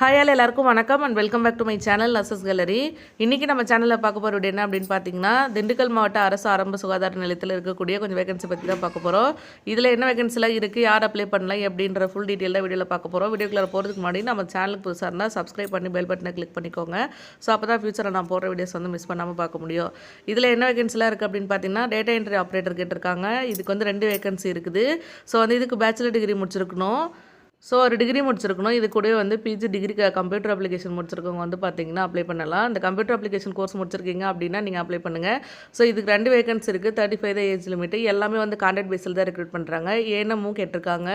ஹாயால் எல்லாருக்கும் வணக்கம் and welcome back to my channel nurses gallery இன்றைக்கி நம்ம சேனலில் பார்க்க போகிற வீடியோ என்ன அப்படின்னு பார்த்தீங்கன்னா திண்டுக்கல் மாவட்ட அரசு ஆரம்ப சுகாதார நிலையத்தில் இருக்கக்கூடிய கொஞ்சம் வேகன்சி பற்றி தான் பார்க்க போகிறோம் இதில் என்ன வேகன்சிலாம் இருக்குது யார் அப்ளை பண்ணலாம் எப்படின்ற ஃபுல் டீட்டெயிலாக வீடியோவில் பார்க்க போகிறோம் வீடியோக்குள்ள போகிறதுக்கு முன்னாடி நம்ம சேனலுக்கு புதுசாக இருந்தால் சப்ஸ்கிரைப் பண்ணி பெல் பட்டனை கிளிக் பண்ணிக்கோங்க. ஸோ அப்போ தான் ஃபியூச்சரில் நான் போடுற வீடியோஸ் வந்து மிஸ் பண்ணாமல் பார்க்க முடியும். இதில் என்ன வேகன்சிலாம் இருக்குது அப்படின்னு பார்த்தீங்கன்னா டேட்டா என்ட்ரி ஆப்ரேட்டர் கேட்டிருக்காங்க. இதுக்கு வந்து ரெண்டு வேகன்சி இருக்குது. ஸோ வந்து இதுக்கு பேச்சுலர் டிகிரி முடிச்சிருக்கணும். ஸோ ஒரு டிகிரி முடிச்சிருக்கணும். இது கூடவே வந்து பிஜி டிகிரி கம்ப்யூட்டர் அப்ளிகேஷன் முடிச்சிருக்கவங்க வந்து பார்த்தீங்கன்னா அப்ளை பண்ணலாம். இந்த கம்ப்யூட்டர் அப்ளிகேஷன் கோர்ஸ் முடிச்சிருக்கீங்க அப்படின்னா நீங்கள் அப்ளை பண்ணுங்கள் ஸோ இதுக்கு ரெண்டு வேகன்சி இருக்குது தேர்ட்டி ஃபைவ் தான் ஏஜ் லிமிட் எல்லாமே வந்து கான்ட்ராக்ட் பேஸில் தான் ரெக்ரூட் பண்ணுறாங்க ஏஎன்எம்மும் கேட்டிருக்காங்க.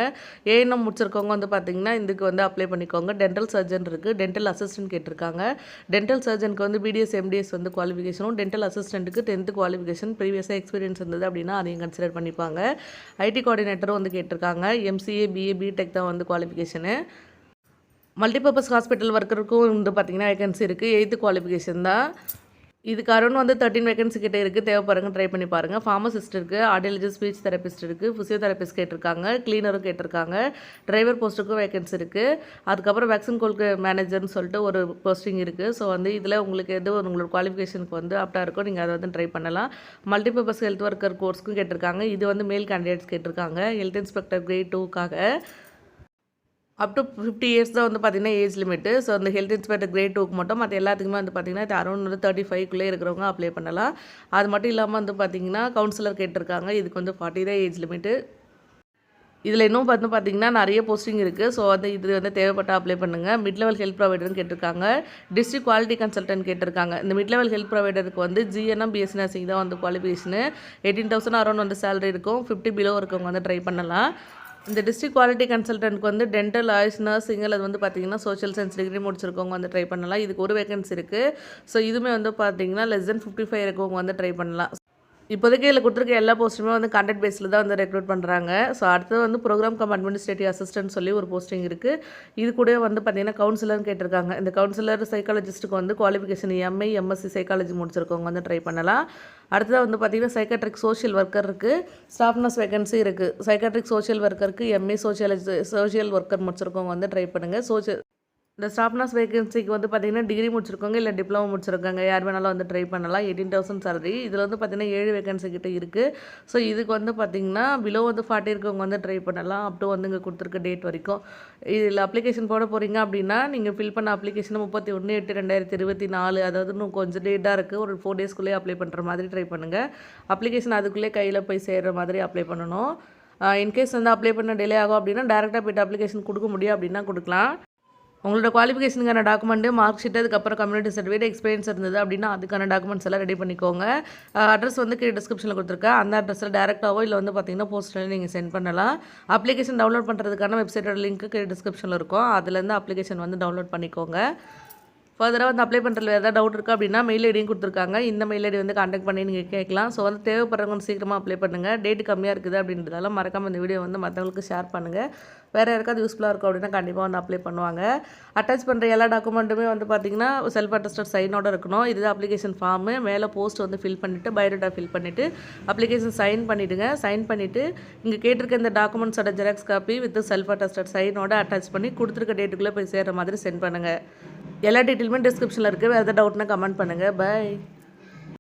ஏஎன்எம் முடிச்சிருக்கவங்க வந்து பார்த்தீங்கன்னா இதுக்கு வந்து அப்ளை பண்ணிக்கோங்க. டென்டல் சர்ஜன் இருக்குது டென்டல் அசிஸ்டன்ட் கேட்டிருக்காங்க. டென்டல் சர்ஜனுக்கு வந்து பிடிஎஸ் எம்டிஎஸ் வந்து குவாலிஃபிகேஷனும் டென்டல் அசிஸ்டண்ட்டுக்கு டென்த்து குவாலிஃபிகேஷன் ப்ரீவியஸாக எக்ஸ்பீரியன்ஸ் இருந்தது அப்படின்னா அதையும் கன்சிடர் பண்ணிப்பாங்க. ஐடி கோஆர்டினேட்டரும் வந்து கேட்டிருக்காங்க. எம்சிஏ பிஏ பிடெக் தான் வந்து குவாலிஃபிகேஷனு மல்டிபர்பஸ் ஹாஸ்பிட்டல் ஒர்க்கருக்கும் வந்து பார்த்திங்கன்னா வேகன்சி இருக்குது எயித்து குவாலிஃபிகேஷன் தான். இதுக்கு அருண் வந்து தேர்ட்டின் வேகன்சி கிட்டே இருக்குது தேவைப்படுங்க ட்ரை பண்ணி பாருங்கள் ஃபார்மசிஸ்ட் இருக்குது ஆடியாலஜிஸ்ட் ஸ்பீச் தெரபிஸ்ட் இருக்குது ஃபிசியோதெரபிஸ்ட் கேட்டிருக்காங்க க்ளீனரும் கேட்டிருக்காங்க டிரைவர் போஸ்ட்டுக்கும் வேகன்சி இருக்குது அதுக்கப்புறம் வேக்சின் கோல்கு மேனேஜர்னு சொல்லிட்டு ஒரு போஸ்டிங் இருக்குது ஸோ வந்து இதில் உங்களுக்கு எது உங்களோட குவாலிஃபிகேஷனுக்கு வந்து ஆப்டாக இருக்கோ நீங்கள் அதை வந்து ட்ரை பண்ணலாம். மல்டிபர்பஸ் ஹெல்த் ஒர்க்கர் கோர்ஸ்க்கும் கேட்டிருக்காங்க. இது வந்து மேல் கேண்டிடேட்ஸ் கேட்டிருக்காங்க. ஹெல்த் இன்ஸ்பெக்டர் கிரேட் டூக்காக அப் டு ஃபிஃப்டி இயர்ஸ் தான் வந்து பார்த்தீங்கன்னா ஏஜ் லிமிட்டு ஸோ அந்த ஹெல்த் இன்ஸ்பெக்டர் கிரேட் டூக்கு மட்டும் மற்ற எல்லாத்துக்குமே வந்து பார்த்தீங்கன்னா இது அரௌண்ட் வந்து தேர்ட்டி ஃபைவ்க்குள்ளே இருக்கிறவங்க அப்ளை பண்ணலாம். அது மட்டும் இல்லாமல் வந்து பார்த்தீங்கன்னா கவுன்சிலர் கேட்டிருக்காங்க. இதுக்கு வந்து ஃபார்ட்டி தான் ஏஜ் லிமிட்டு இதில் இன்னும் பார்த்து பார்த்தீங்கன்னா நிறைய போஸ்டிங் இருக்குது ஸோ வந்து இது வந்து தேவைப்பட்ட அப்ளை பண்ணுங்கள் மிட் லெவல் ஹெல்த் ப்ரொவைடர்னு கேட்டிருக்காங்க. டிஸ்ட்ரிக் குவாலிட்டி கன்சல்டன்ட் கேட்டிருக்காங்க. இந்த மிட் லெவல் ஹெல்த் ப்ரொவைடருக்கு வந்து ஜிஎன்எம் பிஎஸ்சி நர்சிங் தான் வந்து குவாலிஃபிகேஷனு எயிட்டீன் தௌசண்ட் அரௌண்ட் வந்து சேலரி இருக்கும். ஃபிஃப்டி பிலோ இருக்கவங்க வந்து ட்ரை பண்ணலாம். இந்த டிஸ்ட்ரிக்ட் குவாலிட்டி கன்சல்டன்ட்க்கு வந்து டென்டல் ஆயுஷ் நர்சிங்கில் அது வந்து பார்த்தீங்கன்னா சோஷியல் சயின்ஸ் டிகிரி முடிச்சிருக்கவங்க வந்து ட்ரை பண்ணலாம். இதுக்கு ஒரு வேகன்சி இருக்குது ஸோ இதுவுமே வந்து பார்த்தீங்கன்னா லெஸ் தென் ஃபிஃப்டி ஃபைவ் இருக்கவங்க வந்து ட்ரை பண்ணலாம். இப்போதைக்கு இதில் கொடுத்துருக்க எல்லா போஸ்ட்டுமே வந்து கான்டாக்ட் பேஸில் தான் வந்து ரெக்ரூட் பண்ணுறாங்க ஸோ அடுத்தது வந்து ப்ரோக்ராம் கம் அட்மினிஸ்ட்ரேட்டிவ் அசிஸ்டன்ட் சொல்லி ஒரு போஸ்டிங் இருக்குது இது கூட வந்து பார்த்தீங்கன்னா கவுன்சிலர்னு கேட்டிருக்காங்க. இந்த கவுன்சிலர் சைக்காலஜிஸ்ட்டுக்கு வந்து குவாலிஃபிகேஷன் எம்ஐ எம்எஸ்சி சைக்காலஜி முடிச்சிருக்கவங்க வந்து ட்ரை பண்ணலாம். அடுத்ததாக வந்து பார்த்தீங்கன்னா சைக்காட்ரிக் சோஷியல் ஒர்க்கர் இருக்குது ஸ்டாஃப் நர்ஸ் வேகன்சி இருக்குது சைக்காட்ரிக் சோஷியல் ஒர்க்கருக்கு எம்ஏ சோஷியாலஜி சோஷியல் ஒர்க்கர் முடிச்சிருக்கவங்க வந்து ட்ரை பண்ணுங்கள் சோஷியல் இந்த ஸ்டாஃப் நர்ஸ் வேகன்சிக்கு வந்து பார்த்தீங்கன்னா டிகிரி முடிச்சிருக்கோங்க இல்லை டிப்ளமோ முடிச்சிருக்காங்க யார் வேணாலும் வந்து ட்ரை பண்ணலாம். எயிட்டீன் தௌசண்ட் சேலரி இதில் வந்து பார்த்திங்கன்னா ஏழு வேகன்சி கிட்டே இருக்குது ஸோ இதுக்கு வந்து பார்த்தீங்கன்னா பிலோ வந்து ஃபார்ட்டி இருக்கவங்க வந்து ட்ரை பண்ணலாம். அப் டு வந்து இங்கே கொடுத்துருக்க டேட் வரைக்கும். இதில் அப்ளிகேஷன் போட போகிறீங்க அப்படின்னா நீங்கள் ஃபில் பண்ண அப்ளிகேஷன் முப்பத்தி ஒன்று எட்டு ரெண்டாயிரத்தி இருபத்தி நாலு அதாவது இன்னும் கொஞ்சம் டேட்டாக இருக்குது ஒரு ஃபோர் டேஸ்க்குள்ளேயே அப்ளை பண்ணுற மாதிரி ட்ரை பண்ணுங்கள் அப்ளிகேஷன் அதுக்குள்ளே கையில் போய் சேர்கிற மாதிரி அப்ளை பண்ணணும். இன்கேஸ் வந்து அப்ளை பண்ண டிலே ஆகும் அப்படின்னா டேரெக்டாக போய்ட்டு அப்ளிகேஷன் கொடுக்க முடியும் அப்படின்னா கொடுக்கலாம். உங்களோட குவாலிஃபிகேஷனுக்கான டாக்குமெண்ட்டு மார்க் ஷீட் அதுக்கப்புறம் கம்யூனிட்டி சர்டிஃபிகேட் எக்ஸ்பீரியன்ஸ் இருந்தது அப்படின்னா அதுக்கான டாக்குமெண்ட்ஸ் எல்லாம் ரெடி பண்ணிக்கோங்க. அட்ரஸ் வந்து கீழே டிஸ்கிரிப்ஷனில் கொடுத்துருக்கேன். அந்த அட்ரஸில் டேரெக்டாகவோ இல்லை வந்து பார்த்தீங்கன்னா போஸ்ட்டில் நீங்கள் சென்ட் பண்ணலாம். அப்ளிகேஷன் டவுன்லோட் பண்ணுறதுக்கான வெப்சைட்டோட லிங்க்கு கீழே டிஸ்கிரிப்ஷனில் இருக்கும். அதுலேருந்து அப்ளிகேஷன் வந்து டவுன்லோட் பண்ணிக்கோங்க. ஃபர்தராக வந்து அப்ளை பண்ணுறதுல ஏதாவது டவுட் இருக்குது அப்படின்னா மெயில் ஐடியும் கொடுத்துருக்காங்க. இந்த மெயில் ஐடி வந்து காண்டாக்ட் பண்ணி நீங்கள் கேட்கலாம். ஸோ வந்து தேவைப்படுறவங்க சீக்கிரமாக அப்ளை பண்ணுங்கள் டேட் கம்மியாக இருக்குது அப்படின்றதால மறக்காமல் இந்த வீடியோ வந்து மற்றவங்களுக்கு ஷேர் பண்ணுங்கள் வேறு யாருக்காவது யூஸ்ஃபுல்லாக இருக்கும் அப்படின்னா கண்டிப்பாக வந்து அப்ளை பண்ணுவாங்க. அட்டாச் பண்ணுற எல்லா டாக்குமெண்ட்டுமே வந்து பார்த்தீங்கன்னா செல்ஃப் அட்டஸ்டட் சைனோட இருக்கணும். இது அப்ளிகேஷன் ஃபார்மு மேலே போஸ்ட் வந்து ஃபில் பண்ணிவிட்டு பயோடேட்டா ஃபில் பண்ணிவிட்டு அப்ளிகேஷன் சைன் பண்ணிவிடுங்க சைன் பண்ணிவிட்டு இங்கே கேட்டிருக்க இந்த டாக்குமெண்ட்ஸோட xerox copy with self attested சைனோட attach பண்ணி கொடுத்துருக்க டேட்டுக்குள்ளே போய் சேர்கிற மாதிரி சென்ட் பண்ணுங்கள் எல்லா டீட்டெயிலுமே டிஸ்கிரிப்ஷனில் இருக்குது வேறு எதாவது டவுட்னா கமெண்ட் பண்ணுங்கள் பை